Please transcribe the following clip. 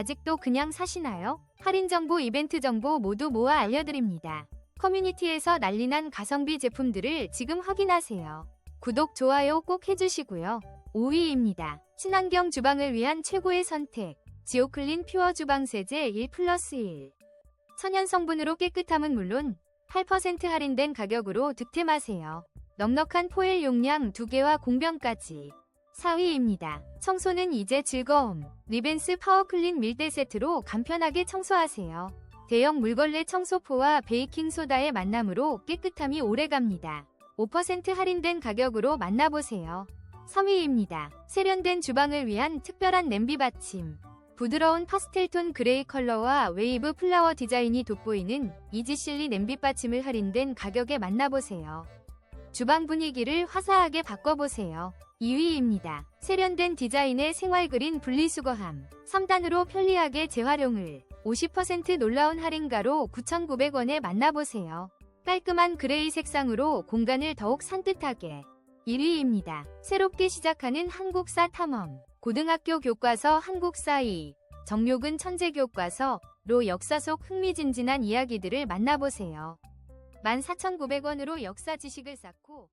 아직도 그냥 사시나요? 할인 정보, 이벤트 정보 모두 모아 알려드립니다. 커뮤니티에서 난리난 가성비 제품들을 지금 확인하세요. 구독, 좋아요 꼭 해주시고요. 5위입니다. 친환경 주방을 위한 최고의 선택. 지오클린 퓨어 주방 세제 1 플러스 1. 천연 성분으로 깨끗함은 물론 8% 할인된 가격으로 득템하세요. 넉넉한 포일 용량 2개와 공병까지. 4위입니다. 청소는 이제 즐거움. 리벤스 파워클린 밀대 세트로 간편하게 청소하세요. 대형 물걸레 청소포와 베이킹소다의 만남으로 깨끗함이 오래갑니다. 5% 할인된 가격으로 만나보세요. 3위입니다. 세련된 주방을 위한 특별한 냄비 받침. 부드러운 파스텔톤 그레이 컬러와 웨이브 플라워 디자인이 돋보이는 이지실리 냄비 받침을 할인된 가격에 만나보세요. 주방 분위기를 화사하게 바꿔보세요. 2위입니다. 세련된 디자인의 생활 그린 분리수거함. 3단으로 편리하게 재활용을 50% 놀라운 할인가로 9,900원에 만나보세요. 깔끔한 그레이 색상으로 공간을 더욱 산뜻하게. 1위입니다. 새롭게 시작하는 한국사 탐험. 고등학교 교과서 한국사 2. 정료근 천재 교과서로 역사 속 흥미진진한 이야기들을 만나보세요. 14,900원으로 역사 지식을 쌓고